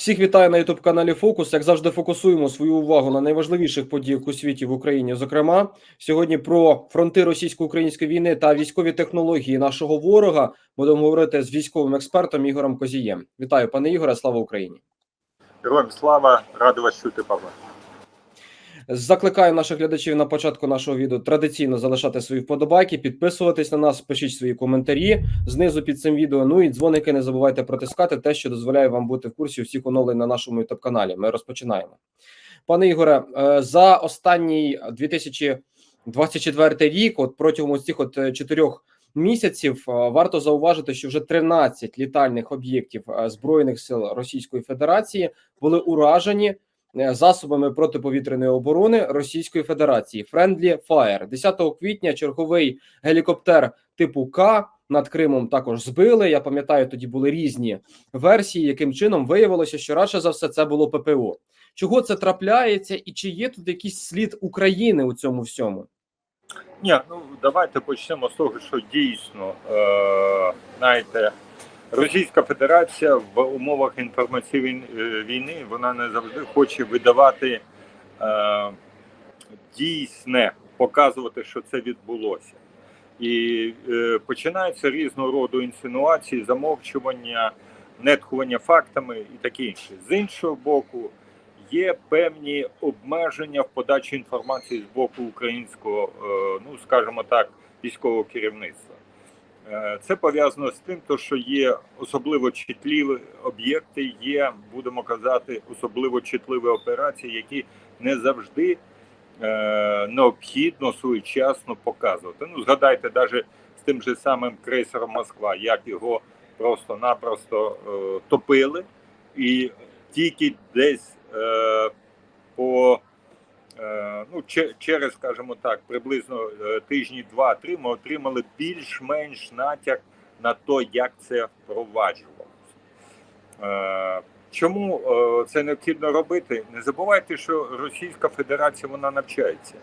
Всіх вітаю на youtube каналі Фокус. Як завжди, фокусуємо свою увагу на найважливіших подіях у світі в Україні. Зокрема, сьогодні про фронти російсько-української війни та військові технології нашого ворога будемо говорити з військовим експертом Ігорем Козієм. Вітаю, пане Ігоре. Слава Україні! Героям слава, радий вас чути, Павло. Закликаю наших глядачів на початку нашого відео традиційно залишати свої вподобайки, підписуватись на нас, пишіть свої коментарі знизу під цим відео. Ну і дзвоники не забувайте протискати те, що дозволяє вам бути в курсі всіх оновлень на нашому youtube каналі. Ми розпочинаємо. Пане Ігоре, е, за останній 2024 рік, от протягом цих от е, чотирьох місяців, е, варто зауважити, що вже 13 літальних об'єктів збройних сил Російської Федерації були уражені засобами протиповітряної оборони Російської Федерації Friendly Fire. 10 квітня черговий гелікоптер типу К над Кримом також збили. Я пам'ятаю, тоді були різні версії, яким чином виявилося, що радше за все це було ППО. Чого це трапляється, і чи є тут якийсь слід України у цьому всьому? Ні, ну давайте почнемо з того, що дійсно, е, знаєте, Російська Федерація в умовах інформаційної е, війни вона не завжди хоче видавати е, дійсне, показувати, що це відбулося. І е, починаються різного роду інсинуації, замовчування, нетхування фактами і таке інше. З іншого боку, є певні обмеження в подачі інформації з боку українського, е, ну скажімо так, військового керівництва. Е, Це пов'язано з тим, що є особливо чутливі об'єкти, є, будемо казати, особливо чутливі операції, які не завжди е, необхідно своєчасно показувати. Ну, згадайте, навіть з тим же самим крейсером Москва, як його просто-напросто е, топили, і тільки десь по ну, через, скажімо так, приблизно е, тижні два-три ми отримали більш-менш натяк на те, як це впроваджувалося. Е, Чому е, це необхідно робити? Не забувайте, що Російська Федерація вона навчається.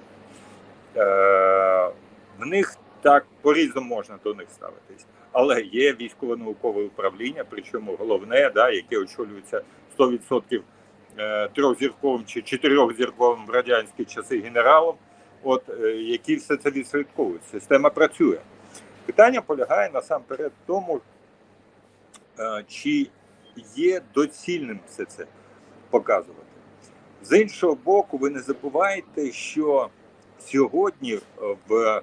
Е, В них так по-різному можна до них ставитись. Але є військово-наукове управління, причому головне, да, яке очолюється 100% е, трьохзірковим чи чотирьохзірковим в радянські часи генералом, от, е, які все це відслідковують. Система працює. Питання полягає насамперед в тому, е, чи є доцільним все це показувати. З іншого боку, ви не забувайте, що сьогодні е, в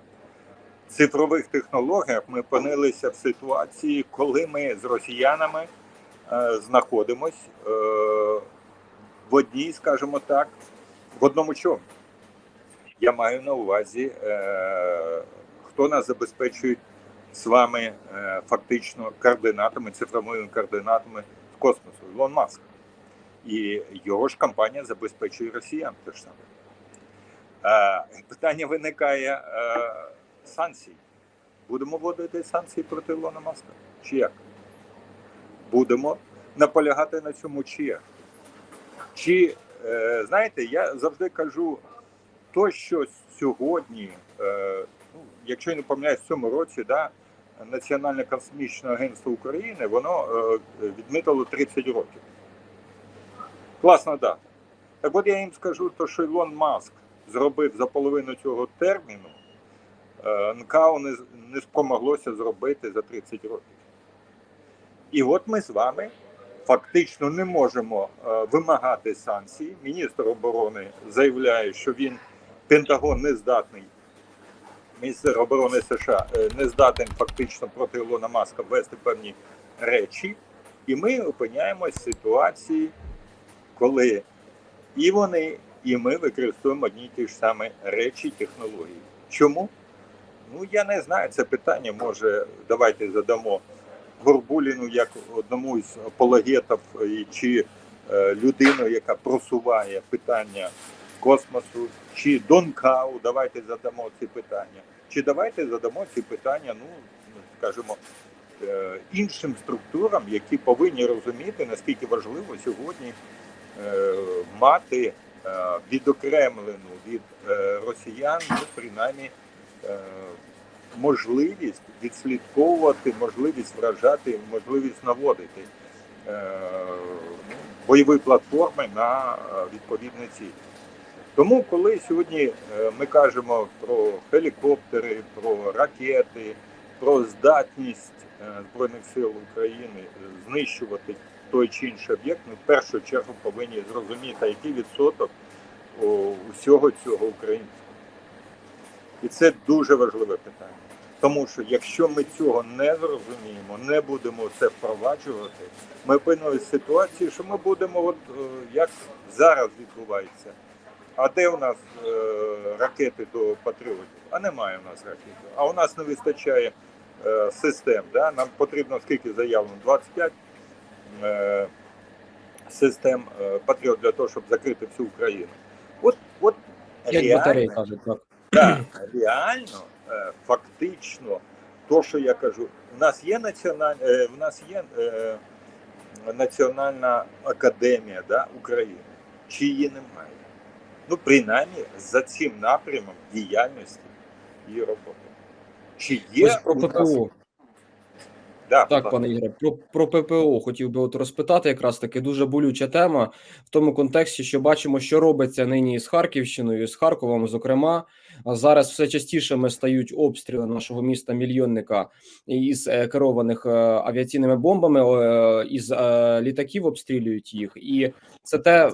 цифрових технологіях ми опинилися в ситуації, коли ми з росіянами е, знаходимось е, в одній, скажімо так, в одному чому. Я маю на увазі, е, хто нас забезпечує з вами е, фактично координатами, цифровими координатами в космосу. Ілон Маск. І його ж компанія забезпечує росіян те ж саме. Е, питання виникає санкцій. Будемо вводити санкції проти Ілона Маска? Чи як? Будемо наполягати на цьому чи як? Чи е, знаєте, я завжди кажу, то, що сьогодні, е, ну, якщо я не помиляюсь, в цьому році, да, Національне космічне агентство України воно е, відмітило 30 років. Класна дата. Так от я їм скажу, то, що Ілон Маск зробив за половину цього терміну, НКО не, не спромоглося зробити за 30 років. І от ми з вами фактично не можемо е, вимагати санкцій. Міністр оборони заявляє, що він Пентагон не здатний. Міністр оборони США е, не здатен фактично проти Ілона Маска ввести певні речі, і ми опиняємось в ситуації, коли і вони, і ми використовуємо одні ті ж самі речі, технології. Чому? Ну я не знаю. Це питання може давайте задамо Горбуліну як одному із апологетів чи е, людину, яка просуває питання космосу, чи Донкау, давайте задамо ці питання. Чи давайте задамо ці питання, ну скажімо, е, іншим структурам, які повинні розуміти, наскільки важливо сьогодні е, мати е, відокремлену від е, росіян, ну, принаймні, е, можливість відслідковувати, можливість вражати, можливість наводити. Е, ну, бойові платформи на е, відповідні цілі. Тому, коли сьогодні е, ми кажемо про хелікоптери, про ракети, про здатність Збройних сил України знищувати той чи інший об'єкт, ми в першу чергу повинні зрозуміти, який відсоток усього цього українського. І це дуже важливе питання. Тому що якщо ми цього не зрозуміємо, не будемо це впроваджувати, ми опинимося в ситуації, що ми будемо, от е, як зараз відбувається. А де у нас е, ракети до патріотів? А немає у нас ракет. А у нас не вистачає е, систем. Да? Нам потрібно скільки заявлено? 25 е, систем е, патріот для того, щоб закрити всю Україну. От, от П'ять батарей кажуть, так. Так, реально, е, фактично, то, що я кажу, у нас є національ... е, у нас є е, Національна академія да, України, чи її немає. Ну, принаймні, за цим напрямом діяльності і роботи. Чи є Ось про ППО. Да, Так, пане Ігоре, про, про ППО хотів би от розпитати, якраз таки дуже болюча тема в тому контексті, що бачимо, що робиться нині з Харківщиною, з Харковом, зокрема. А зараз все частішими стають обстріли нашого міста мільйонника із е, керованих е, авіаційними бомбами, е, із літаків обстрілюють їх, і це те, е,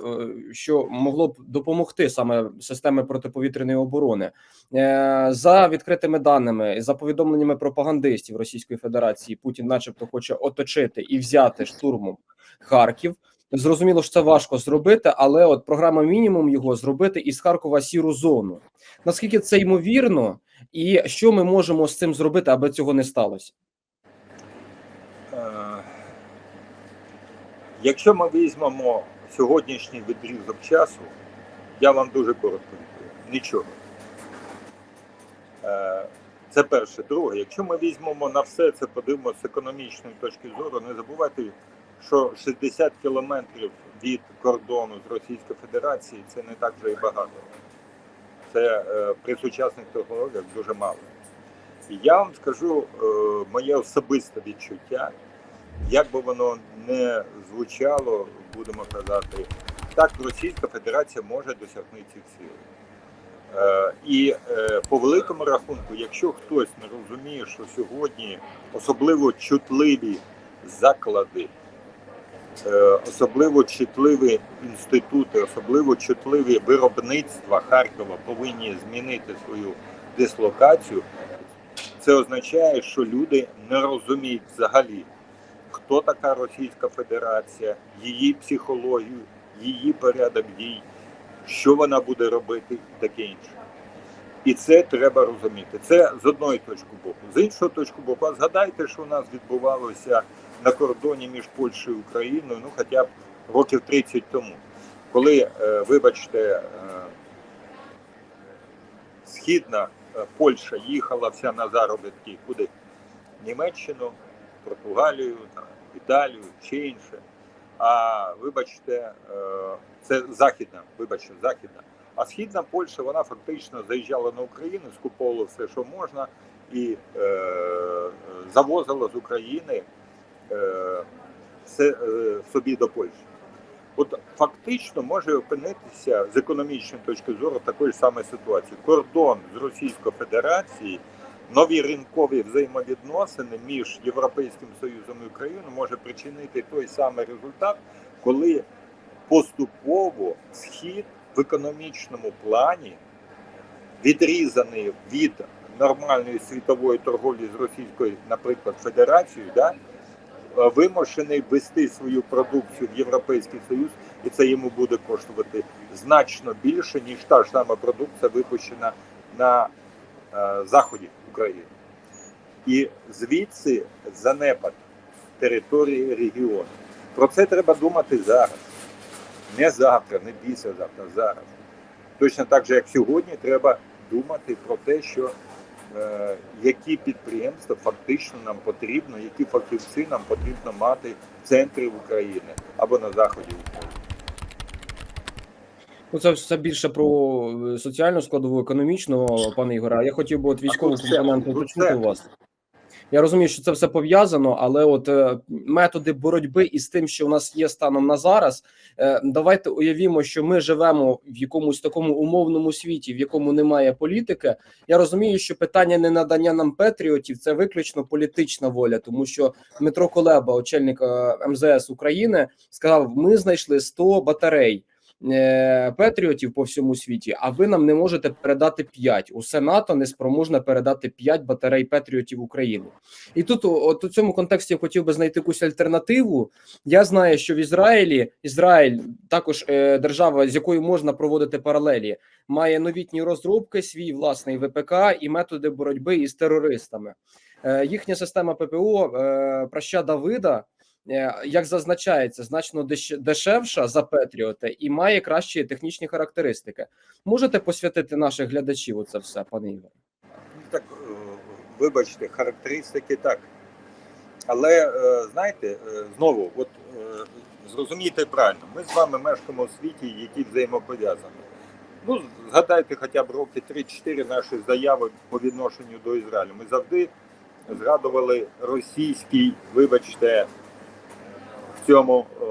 що могло б допомогти саме системи протиповітряної оборони. Е, За відкритими даними, за повідомленнями пропагандистів Російської Федерації, Путін, начебто, хоче оточити і взяти штурмом Харків. Зрозуміло, що це важко зробити, але от програма мінімум його зробити із Харкова сіру зону. Наскільки це ймовірно, і що ми можемо з цим зробити, аби цього не сталося? Е, Якщо ми візьмемо сьогоднішній відрізок часу, я вам дуже коротко відповім. Нічого. Е, Це перше. Друге, якщо ми візьмемо на все це, подивимося з економічної точки зору, не забувайте, що 60 кілометрів від кордону з Російською Федерацією це не так вже і багато. Це е, при сучасних технологіях дуже мало. І я вам скажу е, моє особисте відчуття, як би воно не звучало, будемо казати, так Російська Федерація може досягнути цих цілей. Е, і е, по великому рахунку, якщо хтось не розуміє, що сьогодні особливо чутливі заклади, е, особливо чутливі інститути, особливо чутливі виробництва Харкова повинні змінити свою дислокацію, це означає, що люди не розуміють взагалі, хто така Російська Федерація, її психологію, її порядок дій, що вона буде робити і таке інше. І це треба розуміти. Це з одної точки боку. З іншої точки боку, а згадайте, що у нас відбувалося на кордоні між Польщею і Україною, ну хоча б років 30 тому, коли, е, вибачте, е, східна е, Польща їхала вся на заробітки куди? Німеччину, Португалію, там, Італію чи інше. А вибачте, е, це західна, вибачте, західна. А східна Польща вона фактично заїжджала на Україну, скуповувала все, що можна, і е, завозила з України е, все е, собі до Польщі. От фактично може опинитися з економічної точки зору такої ж самої ситуації. Кордон з Російською Федерацією, нові ринкові взаємовідносини між Європейським Союзом і Україною може причинити той самий результат, коли поступово схід в економічному плані відрізаний від нормальної світової торговлі з Російською, наприклад, Федерацією, да, е, вимушений ввести свою продукцію в Європейський Союз, і це йому буде коштувати значно більше, ніж та ж сама продукція, випущена на заході України. І звідси занепад території регіону. Про це треба думати зараз. Не завтра, не післязавтра, зараз. Точно так же, як сьогодні, треба думати про те, що е, які підприємства фактично нам потрібно, які фахівці нам потрібно мати в центрі України або на заході України. Ну, це все більше про е, соціальну складову, економічну, пане Ігоре. А я хотів би от військову компоненту уточнити у вас. Я розумію, що це все пов'язано, але от е, методи боротьби із тим, що у нас є станом на зараз, е, давайте уявімо, що ми живемо в якомусь такому умовному світі, в якому немає політики. Я розумію, що питання не надання нам патріотів це виключно політична воля, тому що Дмитро Колеба, очільник е, МЗС України, сказав: ми знайшли 100 батарей. Е, Патріотів по всьому світі, а ви нам не можете передати 5. Усе НАТО не спроможне передати 5 батарей Патріотів України. І тут, от у цьому контексті, я хотів би знайти якусь альтернативу. Я знаю, що в Ізраїлі Ізраїль також е, держава, з якою можна проводити паралелі, має новітні розробки, свій власний ВПК і методи боротьби із терористами. Е, їхня система ППО е, праща Давида. Е, Як зазначається, значно дешевша за Петріота і має кращі технічні характеристики. Можете посвятити наших глядачів у це все, пане Ігоре? Так, е, вибачте, характеристики так. Але е, знаєте, знову, от зрозумійте правильно, ми з вами мешкаємо у світі, який взаємопов'язаний. Ну, згадайте хоча б роки 3-4 наші заяви по відношенню до Ізраїлю. Ми завжди згадували російський, вибачте, цьому е,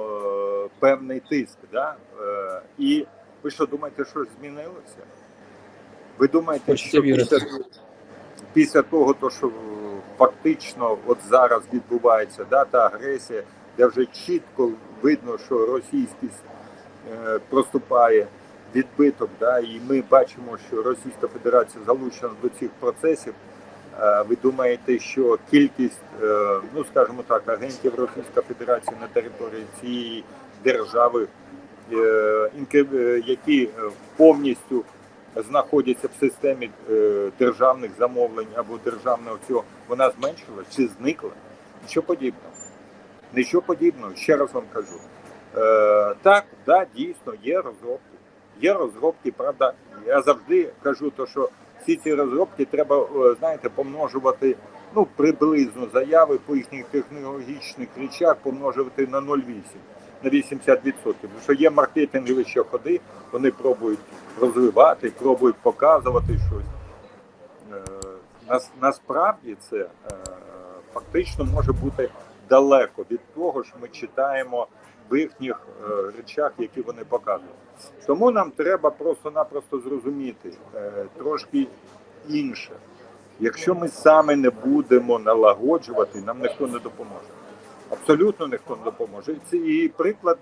певний тиск. Да? Е, і ви що думаєте, що змінилося? Ви думаєте, Хочеться що після, після того, то, що фактично от зараз відбувається да, та агресія, де вже чітко видно, що російський е, проступає відбиток, да, і ми бачимо, що Російська Федерація залучена до цих процесів. Е, Ви думаєте, що кількість, е, ну скажімо так, агентів Російської Федерації на території цієї держави, е, які повністю знаходяться в системі державних замовлень або державного цього, вона зменшилась чи зникла? Нічого подібного. Нічого подібного, ще раз вам кажу. Так, да, дійсно, є розробки. Є розробки, правда, я завжди кажу, то, що всі ці розробки треба, е, знаєте, помножувати ну, приблизно заяви по їхніх технологічних речах помножувати на 0,8, на 80%. Тому що є маркетингові ще ходи, вони пробують розвивати, пробують показувати щось. Е, нас, насправді це е, фактично може бути далеко від того, що ми читаємо в їхніх е, речах, які вони показують. Тому нам треба просто-напросто зрозуміти е, трошки інше. Якщо ми саме не будемо налагоджувати, нам ніхто не допоможе. Абсолютно ніхто не допоможе. Це і приклад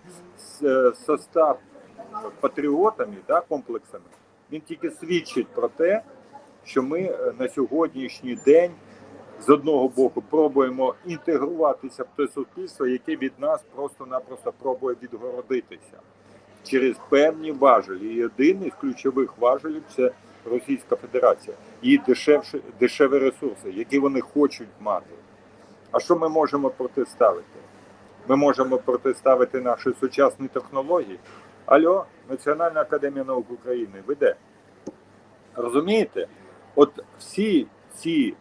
е, состав патріотами, да, комплексами, він тільки свідчить про те, що ми на сьогоднішній день з одного боку пробуємо інтегруватися в те суспільство, яке від нас просто-напросто пробує відгородитися через певні важелі. І один із ключових важелів це Російська Федерація і дешевші, дешеві ресурси, які вони хочуть мати. А що ми можемо протиставити? Ми можемо протиставити наші сучасні технології. Алло, Національна академія наук України, ви де? Розумієте? От всі ці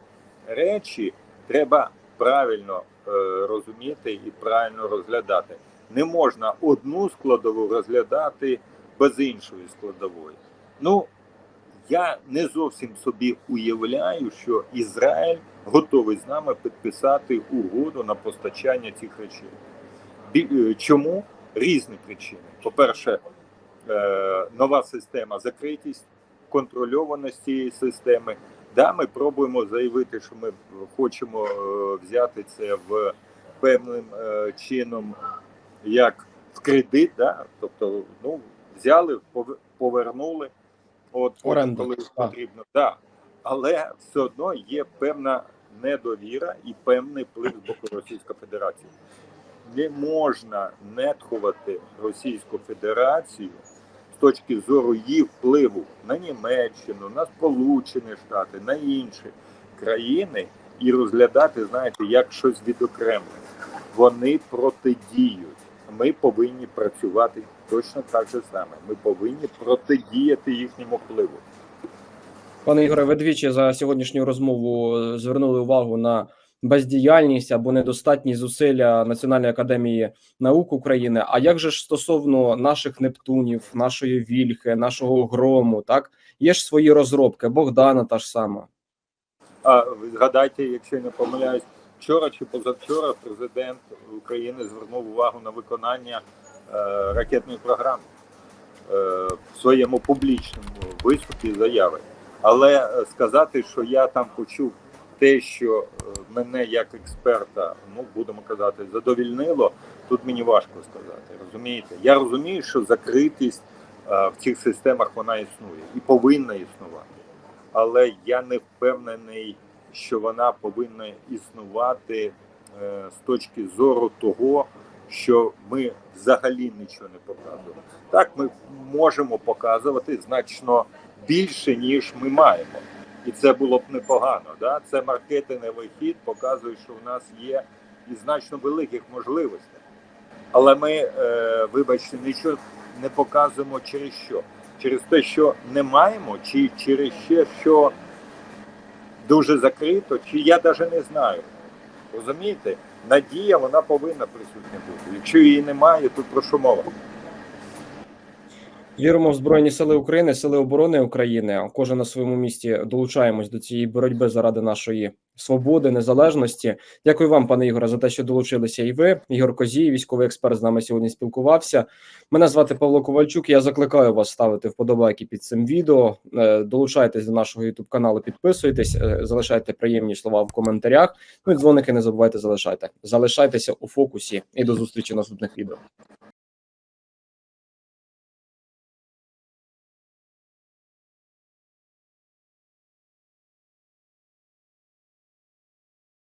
речі треба правильно е, розуміти і правильно розглядати. Не можна одну складову розглядати без іншої складової. Ну, я не зовсім собі уявляю, що Ізраїль готовий з нами підписати угоду на постачання цих речей. Е, Чому? Різні причини. По-перше, е, нова система, закритість, контрольованість цієї системи. Да, ми пробуємо заявити, що ми хочемо е, взяти це в певним е, чином, як в кредит, да? тобто ну, взяли, пов- повернули, от Оренду, коли потрібно. Да. Але все одно є певна недовіра і певний вплив з боку Російської Федерації. Не можна нетхувати Російську Федерацію з точки зору її впливу на Німеччину, на Сполучені Штати, на інші країни і розглядати, знаєте, як щось відокремлене. Вони протидіють. Ми повинні працювати точно так же саме. Ми повинні протидіяти їхньому впливу. Пане Ігоре, ви двічі за сьогоднішню розмову звернули увагу на бездіяльність або недостатність зусилля Національної академії наук України. А як же ж стосовно наших Нептунів, нашої Вільхи, нашого грому? Так є ж свої розробки, Богдана та ж сама. А згадайте, якщо я не помиляюсь, вчора чи позавчора президент України звернув увагу на виконання е, ракетної програми е, в своєму публічному виступі заяви. Але е, сказати, що я там почув те, що е, мене як експерта, ну будемо казати, задовільнило, тут мені важко сказати. Розумієте? Я розумію, що закритість е, в цих системах вона існує і повинна існувати. Але я не впевнений, що вона повинна існувати е, з точки зору того, що ми взагалі нічого не показуємо. Так, ми можемо показувати значно більше, ніж ми маємо. І це було б непогано. Да? Це маркетинговий хід показує, що в нас є і значно великих можливостей. Але ми, е, вибачте, нічого не показуємо через що? Через те, що не маємо, чи через те, що дуже закрито, чи я навіть не знаю. Розумієте? Надія вона повинна присутня бути. Якщо її немає, то про що мова? Віримо в Збройні Сили України, Сили оборони України. Кожен на своєму місці долучаємось до цієї боротьби заради нашої свободи, незалежності. Дякую вам, пане Ігоре, за те, що долучилися. І ви, Ігор Козій, військовий експерт, з нами сьогодні спілкувався. Мене звати Павло Ковальчук. Я закликаю вас ставити вподобайки під цим відео. Е, Долучайтесь до нашого youtube каналу, підписуйтесь, е, залишайте приємні слова в коментарях. Ну і дзвоники не забувайте залишайте. Залишайтеся у фокусі і до зустрічі наступних відео.